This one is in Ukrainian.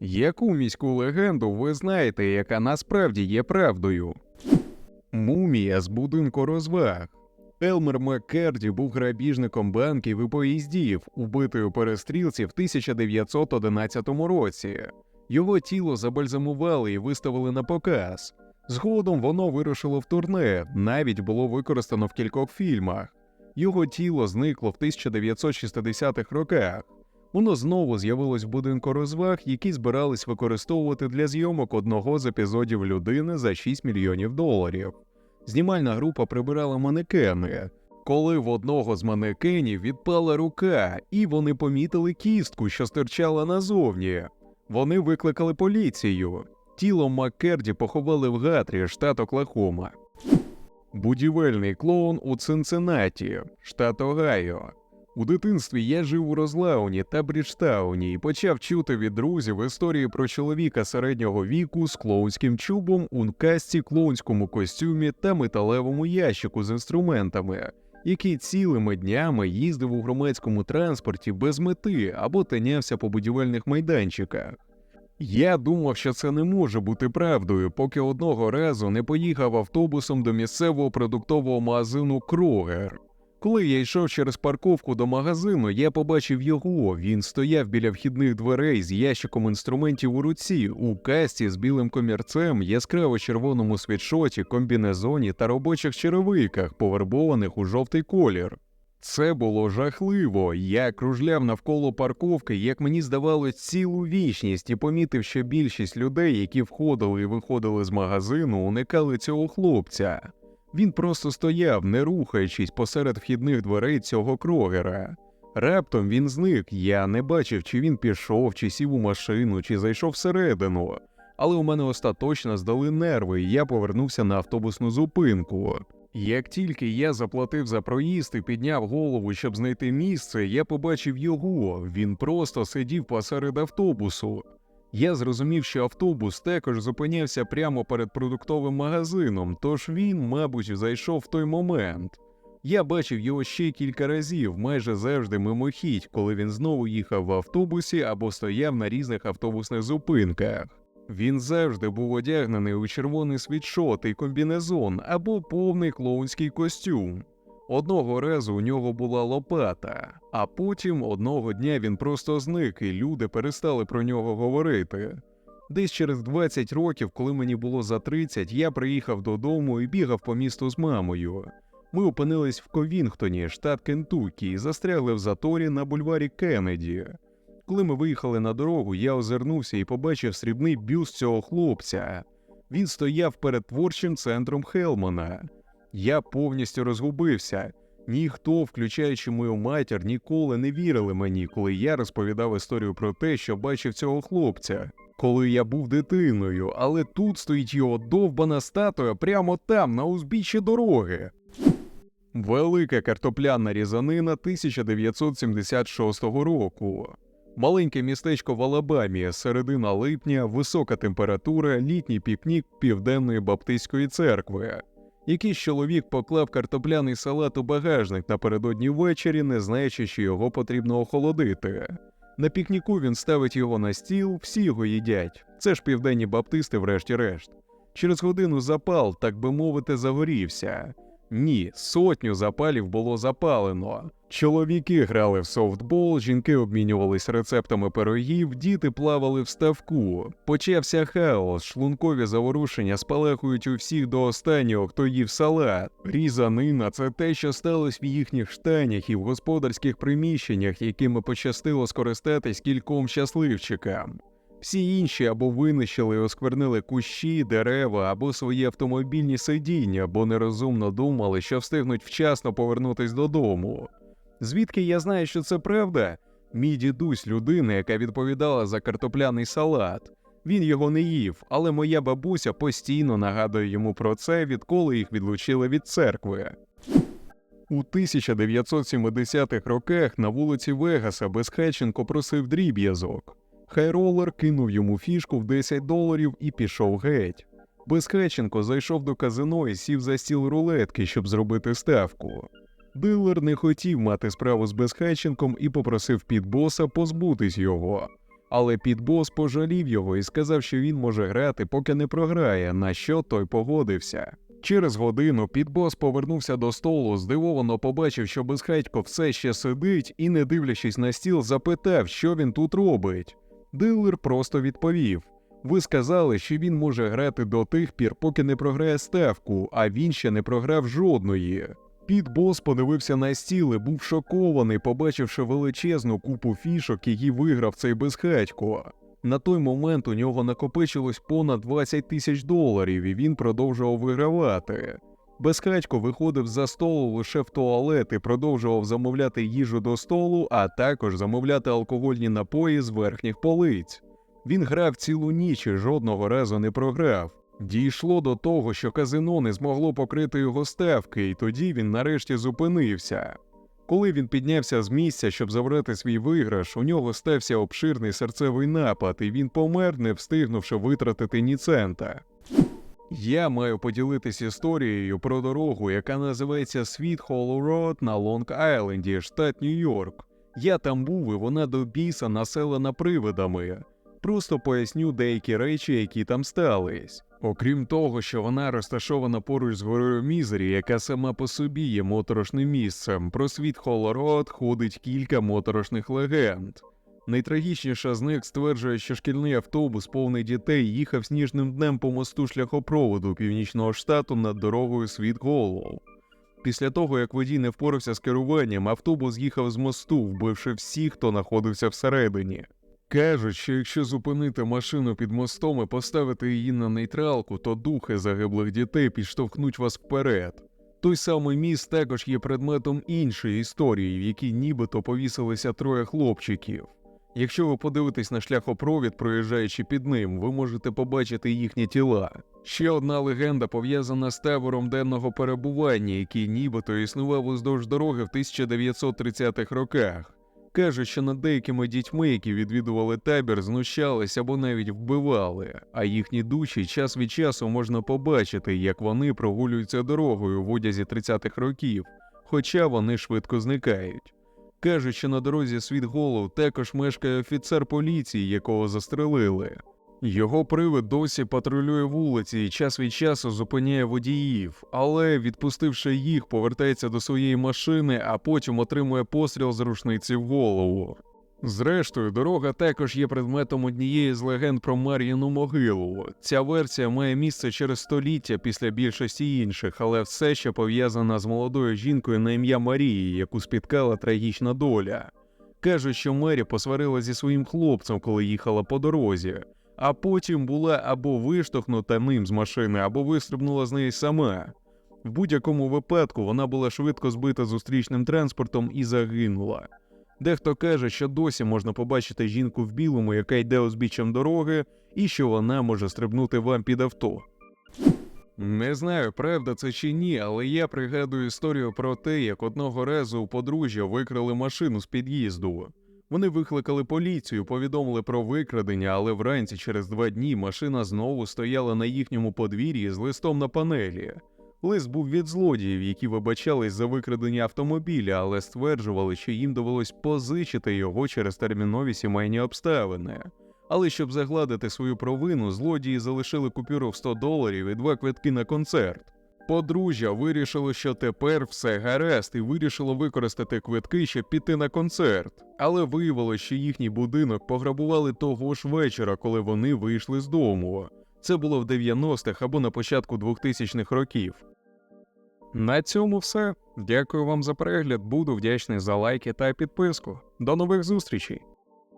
Яку міську легенду ви знаєте, яка насправді є правдою? Мумія з будинку розваг. Елмер Маккерді був грабіжником банків і поїздів, убитий у перестрілці в 1911 році. Його тіло забальзамували і виставили на показ. Згодом воно вирушило в турне, навіть було використано в кількох фільмах. Його тіло зникло в 1960-х роках. Воно знову з'явилось в будинку розваг, які збирались використовувати для зйомок одного з епізодів людини за 6 мільйонів доларів. Знімальна група прибирала манекени. Коли в одного з манекенів відпала рука, і вони помітили кістку, що стирчала назовні. Вони викликали поліцію. Тіло Маккерді поховали в Гатрі, штат Оклахома. Будівельний клоун у Цинциннаті, штат Огайо. У дитинстві я жив у Розлауні та Бріджтауні і почав чути від друзів історії про чоловіка середнього віку з клоунським чубом у касті, клоунському костюмі та металевому ящику з інструментами, який цілими днями їздив у громадському транспорті без мети або тинявся по будівельних майданчиках. Я думав, що це не може бути правдою, поки одного разу не поїхав автобусом до місцевого продуктового магазину Крогер. Коли я йшов через парковку до магазину, я побачив його. Він стояв біля вхідних дверей з ящиком інструментів у руці, у касті з білим комірцем, яскраво червоному світшоті, комбінезоні та робочих черевиках, повербованих у жовтий колір. Це було жахливо. Я кружляв навколо парковки, як мені здавалось, цілу вічність, і помітив, що більшість людей, які входили і виходили з магазину, уникали цього хлопця. Він просто стояв, не рухаючись посеред вхідних дверей цього крогера. Раптом він зник. Я не бачив, чи він пішов, чи сів у машину, чи зайшов всередину. Але у мене остаточно здали нерви, і я повернувся на автобусну зупинку. Як тільки я заплатив за проїзд і підняв голову, щоб знайти місце, я побачив його. Він просто сидів посеред автобусу. Я зрозумів, що автобус також зупинявся прямо перед продуктовим магазином, тож він, мабуть, зайшов в той момент. Я бачив його ще кілька разів, майже завжди мимохідь, коли він знову їхав в автобусі або стояв на різних автобусних зупинках. Він завжди був одягнений у червоний світшот і комбінезон або повний клоунський костюм. Одного разу у нього була лопата, а потім одного дня він просто зник, і люди перестали про нього говорити. Десь через 20 років, коли мені було за 30, я приїхав додому і бігав по місту з мамою. Ми опинились в Ковінгтоні, штат Кентукі, і застрягли в заторі на бульварі Кеннеді. Коли ми виїхали на дорогу, я озирнувся і побачив срібний бюст цього хлопця. Він стояв перед творчим центром Хелмана. Я повністю розгубився. Ніхто, включаючи мою матір, ніколи не вірили мені, коли я розповідав історію про те, що бачив цього хлопця, коли я був дитиною, але тут стоїть його довбана статуя прямо там, на узбіччі дороги. Велика картопляна різанина 1976 року. Маленьке містечко в Алабамі, середина липня, висока температура, літній пікнік Південної Баптистської церкви. Якийсь чоловік поклав картопляний салат у багажник напередодні ввечері, не знаючи, що його потрібно охолодити. На пікніку він ставить його на стіл, всі його їдять. Це ж південні баптисти, врешті-решт. Через годину запал, так би мовити, загорівся. Ні, сотню запалів було запалено. Чоловіки грали в софтбол, жінки обмінювались рецептами пирогів, діти плавали в ставку. Почався хаос, шлункові заворушення спалахують у всіх до останнього, хто їв салат. Різанина це те, що сталося в їхніх штанях і в господарських приміщеннях, якими пощастило скористатись кільком щасливчикам. Всі інші або винищили і осквернили кущі, дерева або свої автомобільні сидіння, бо нерозумно думали, що встигнуть вчасно повернутись додому. Звідки я знаю, що це правда? Мій дідусь людина, яка відповідала за картопляний салат. Він його не їв, але моя бабуся постійно нагадує йому про це, відколи їх відлучили від церкви. У 1970-х роках на вулиці Вегаса Безхатченко просив дріб'язок. Хайролер кинув йому фішку в 10 доларів і пішов геть. Безхатченко зайшов до казино і сів за стіл рулетки, щоб зробити ставку. Дилер не хотів мати справу з безхатченком і попросив підбоса позбутись його. Але підбос пожалів його і сказав, що він може грати, поки не програє, на що той погодився. Через годину підбос повернувся до столу, здивовано побачив, що безхатько все ще сидить і, не дивлячись на стіл, запитав, що він тут робить. Дилер просто відповів: Ви сказали, що він може грати до тих пір, поки не програє ставку, а він ще не програв жодної. Підбос подивився на стіл і був шокований, побачивши величезну купу фішок, які виграв цей безхатько. На той момент у нього накопичилось понад 20 тисяч доларів, і він продовжував вигравати. Безхатько виходив за столу лише в туалет і продовжував замовляти їжу до столу, а також замовляти алкогольні напої з верхніх полиць. Він грав цілу ніч і жодного разу не програв. Дійшло до того, що казино не змогло покрити його ставки, і тоді він нарешті зупинився. Коли він піднявся з місця, щоб забрати свій виграш, у нього стався обширний серцевий напад, і він помер, не встигнувши витратити ні цента. Я маю поділитись історією про дорогу, яка називається Hollow Road на Лонг-Айленді, штат Нью-Йорк. Я там був, і вона до біса населена привидами. Просто поясню деякі речі, які там стались. Окрім того, що вона розташована поруч з горою Мізері, яка сама по собі є моторошним місцем, про світ Холород ходить кілька моторошних легенд. Найтрагічніша з них стверджує, що шкільний автобус, повний дітей, їхав сніжним днем по мосту шляхопроводу північного штату над дорогою Світ Голлоу. Після того, як водій не впорався з керуванням, автобус їхав з мосту, вбивши всіх, хто знаходився всередині. Кажуть, що якщо зупинити машину під мостом і поставити її на нейтралку, то духи загиблих дітей підштовхнуть вас вперед. Той самий міст також є предметом іншої історії, в якій нібито повісилися троє хлопчиків. Якщо ви подивитесь на шляхопровід, проїжджаючи під ним, ви можете побачити їхні тіла. Ще одна легенда пов'язана з табором денного перебування, який нібито існував уздовж дороги в 1930-х роках. Кажуть, що над деякими дітьми, які відвідували табір, знущались або навіть вбивали, а їхні душі час від часу можна побачити, як вони прогулюються дорогою в одязі 30-х років, хоча вони швидко зникають. Кажуть, що на дорозі світ Голов також мешкає офіцер поліції, якого застрелили. Його привид досі патрулює вулиці і час від часу зупиняє водіїв, але, відпустивши їх, повертається до своєї машини, а потім отримує постріл з рушниці в голову. Зрештою, дорога також є предметом однієї з легенд про Мар'їну могилу. Ця версія має місце через століття після більшості інших, але все ще пов'язана з молодою жінкою на ім'я Марії, яку спіткала трагічна доля. Кажуть, що Мері посварила зі своїм хлопцем, коли їхала по дорозі, а потім була або виштовхнута ним з машини, або вистрибнула з неї сама. В будь-якому випадку вона була швидко збита зустрічним транспортом і загинула. Дехто каже, що досі можна побачити жінку в білому, яка йде узбіччям дороги, і що вона може стрибнути вам під авто. Не знаю, правда це чи ні, але я пригадую історію про те, як одного разу у подружжя викрали машину з під'їзду. Вони викликали поліцію, повідомили про викрадення, але вранці через два дні машина знову стояла на їхньому подвір'ї з листом на панелі. Лист був від злодіїв, які вибачались за викрадення автомобіля, але стверджували, що їм довелось позичити його через термінові сімейні обставини. Але щоб загладити свою провину, злодії залишили купюру в 100 доларів і два квитки на концерт. Подружжя вирішило, що тепер все гаразд, і вирішило використати квитки, щоб піти на концерт. Але виявилося, що їхній будинок пограбували того ж вечора, коли вони вийшли з дому. Це було в 90-х або на початку 2000-х років. На цьому все. Дякую вам за перегляд. Буду вдячний за лайки та підписку. До нових зустрічей!